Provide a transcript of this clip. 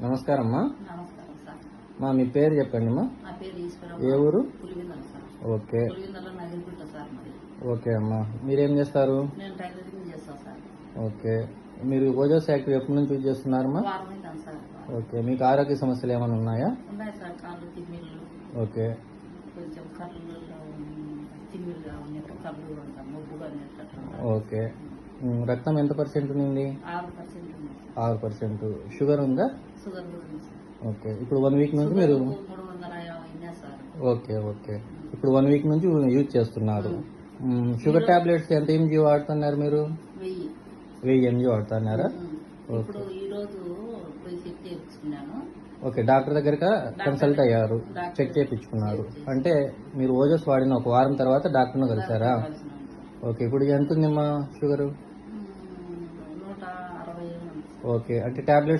నమస్కారం అమ్మా నమస్కారం సార్. మా మీ పేరు చెప్పండి అమ్మా నా పేరు ఈశ్వరం ఏ ఊరు? Pulivendula sir. Okay. Pulivendula Nagirigutta sir మరి ఓకే అమ్మా. మీరేం చేస్తారు? నేను టైలరింగ్ చేస్తాను సార్. ఓకే. మీరు ఓజోస్ యాక్టివ్ ఎప్పటి నుంచి యూజ్ చేస్తున్నారమ్మా వారం అయిందాను సార్. ఓకే. మీకు ఆరోగ్య సమస్యలు ఏమైనా ఉన్నాయా? ఉన్నాయి సార్. కాళ్ళు తిమ్మిళ్ళు ఓకే. కొంచెం కళ్ళు తిమ్మిళ్ళుగా ఉన్నట్టు కళ్ళు కూడా ఉంటాం మొగ్గుగా ఉన్నట్టు ఓకే. రక్తం ఎంత పర్సెంట్ ఉంది. ఆరు పర్సెంట్. షుగర్ ఉందా? ఓకే. ఇప్పుడు వన్ వీక్ నుంచి మీరు ఓకే ఓకే. ఇప్పుడు వన్ వీక్ నుంచి యూజ్ చేస్తున్నారు. షుగర్ టాబ్లెట్స్ ఎంత ఎంజీ వాడుతున్నారు మీరు? వెయ్యి. ఎంజీ వాడుతున్నారా? చేయించుకున్నాను. ఓకే డాక్టర్ దగ్గర కన్సల్ట్ అయ్యారు. చెక్ చేయించుకున్నారు. అంటే మీరు ఓజస్ వాడిన ఒక వారం తర్వాత డాక్టర్ను కలిసారా? ఓకే ఇప్పుడు ఎంత ఉందమ్మా షుగరు? ఓకే. అంటే టాబ్లెట్స్